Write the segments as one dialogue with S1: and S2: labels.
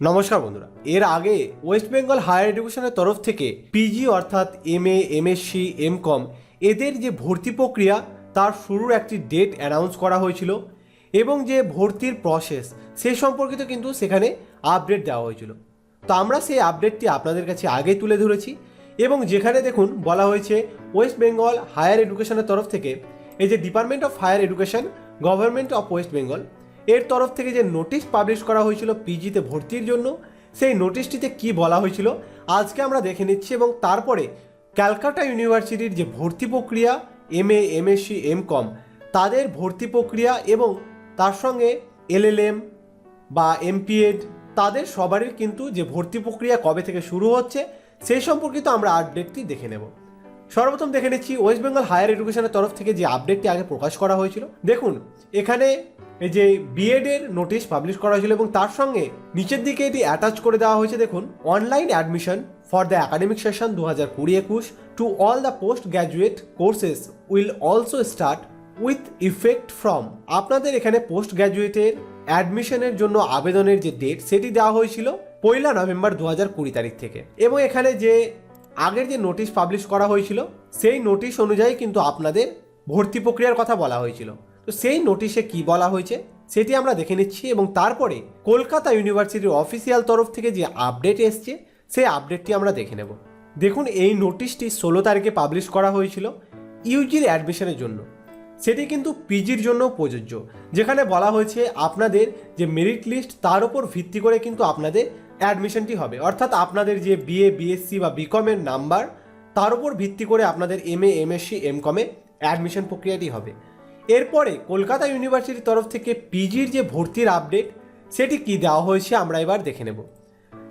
S1: নমস্কার বন্ধুরা। এর আগে ওয়েস্ট বেঙ্গল হায়ার এডুকেশনের তরফ থেকে পিজি অর্থাৎ M A MSc M Com এদের যে ভর্তি প্রক্রিয়া, তার শুরুর একটি ডেট অ্যানাউন্স করা হয়েছিল এবং যে ভর্তির প্রসেস সে সম্পর্কিত কিন্তু সেখানে আপডেট দেওয়া হয়েছিল। তো আমরা সেই আপডেটটি আপনাদের কাছে আগে তুলে ধরেছি এবং যেখানে দেখুন বলা হয়েছে ওয়েস্ট বেঙ্গল হায়ার এডুকেশনের তরফ থেকে এই যে department of higher education government of West Bengal এর তরফ থেকে যে নোটিশ পাবলিশ করা হয়েছিল পিজিতে ভর্তির জন্য, সেই নোটিশটিতে কি বলা হয়েছিল আজকে আমরা দেখে নিচ্ছি এবং তারপরে ক্যালকাটা ইউনিভার্সিটির যে ভর্তি প্রক্রিয়া M A MSc M Com তাদের ভর্তি প্রক্রিয়া এবং তার সঙ্গে এলএলএম বা এমপিএড তাদের সবারই কিন্তু যে ভর্তি প্রক্রিয়া কবে থেকে শুরু হচ্ছে, সেই সম্পর্কিত আমরা আপডেটটি দেখে নেব। সর্বপ্রথম দেখে নিচ্ছি ওয়েস্ট বেঙ্গল হায়ার এডুকেশনের তরফ থেকে যে আপডেটটি আগে প্রকাশ করা হয়েছিল। দেখুন, এখানে যে বিএড এর নোটিশ পাবলিশ করা হয়েছিল এবং তার সঙ্গে নিচের দিকে এটি অ্যাটাচ করে দেওয়া হয়েছে, দেখুন online admission for the academic session দু হাজার কুড়ি একুশ to all the post graduate courses will also start with effect from আপনাদের এখানে পোস্ট গ্র্যাজুয়েটের অ্যাডমিশনের জন্য আবেদনের যে ডেট সেটি দেওয়া হয়েছিল পয়লা নভেম্বর দু হাজার কুড়ি তারিখ থেকে। এবং এখানে যে আগের যে নোটিশ পাবলিশ করা হয়েছিল, সেই নোটিশ অনুযায়ী কিন্তু আপনাদের ভর্তি প্রক্রিয়ার কথা বলা হয়েছিল। তো সেই নোটিশে কি বলা হয়েছে সেটি আমরা দেখে নিচ্ছি এবং তারপরে কলকাতা ইউনিভার্সিটির অফিসিয়াল তরফ থেকে যে আপডেট এসছে, সেই আপডেটটি আমরা দেখে নেব। দেখুন, এই নোটিশটি ষোলো তারিখে পাবলিশ করা হয়েছিল ইউজির অ্যাডমিশনের জন্য। সেটি কিন্তু পিজির জন্য প্রযোজ্য, যেখানে বলা হয়েছে আপনাদের যে মেরিট লিস্ট, তার উপর ভিত্তি করে কিন্তু আপনাদের অ্যাডমিশনটি হবে। অর্থাৎ আপনাদের যে বিএ, বিএসসি বা বিকমের নাম্বার, তার উপর ভিত্তি করে আপনাদের M A M MSc M কমে অ্যাডমিশন প্রক্রিয়াটি হবে। এরপরে কলকাতা ইউনিভার্সিটির তরফ থেকে পিজির যে ভর্তির আপডেট, সেটি কি দেওয়া হয়েছে আমরা এবার দেখে নেব।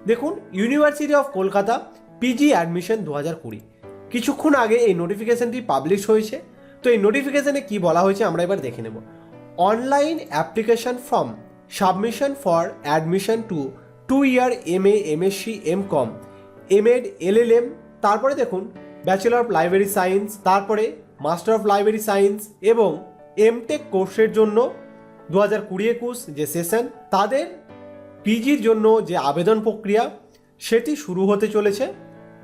S1: দেখুন university of Kolkata PG admission দু হাজার কুড়ি। কিছুক্ষণ আগে এই নোটিফিকেশনটি পাবলিশ হয়েছে। তো এই নোটিফিকেশনে কি বলা হয়েছে আমরা এবার দেখে নেব। Online application form submission for admission to two year M A M MSc M Com M Ed L L M তারপরে দেখুন ব্যাচেলর অফ লাইব্রেরি সায়েন্স তারপরে মাস্টার অফ লাইব্রেরি সায়েন্স এবং এমটেক কোর্সের জন্য দু হাজার কুড়ি একুশ যে সেশন, তাদের পিজির জন্য যে আবেদন প্রক্রিয়া, সেটি শুরু হতে চলেছে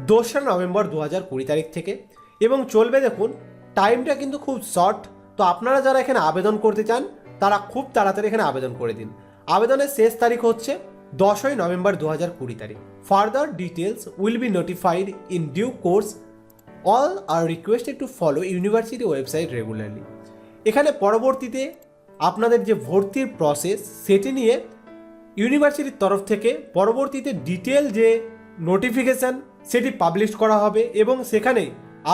S1: দোসরা নভেম্বর দু হাজার কুড়ি তারিখ থেকে। এবং চলবে দেখুন টাইমটা কিন্তু খুব শর্ট তো আপনারা যারা এখানে আবেদন করতে চান, তারা খুব তাড়াতাড়ি এখানে আবেদন করে দিন। আবেদনের শেষ তারিখ হচ্ছে দশই নভেম্বর দু হাজার কুড়ি তারিখ। Further details will be notified in due course all are requested to follow university website regularly এখানে পরবর্তীতে আপনাদের যে ভর্তির প্রসেস সেটি নিয়ে ইউনিভার্সিটির তরফ থেকে পরবর্তীতে ডিটেল যে নোটিফিকেশান সেটি পাবলিশ করা হবে এবং সেখানে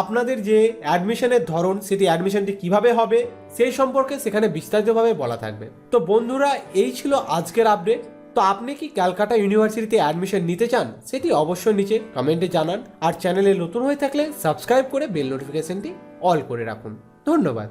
S1: আপনাদের যে অ্যাডমিশনের ধরন, সেটি অ্যাডমিশনটি কীভাবে হবে, সেই সম্পর্কে সেখানে বিস্তারিতভাবে বলা থাকবে। তো বন্ধুরা, এই ছিল আজকের আপডেট তো আপনি কি ক্যালকাটা ইউনিভার্সিটিতে অ্যাডমিশন নিতে চান, সেটি অবশ্যই নিচে কমেন্টে জানান। আর চ্যানেলে নতুন হয়ে থাকলে সাবস্ক্রাইব করে বেল নোটিফিকেশনটি অল করে রাখুন। ধন্যবাদ।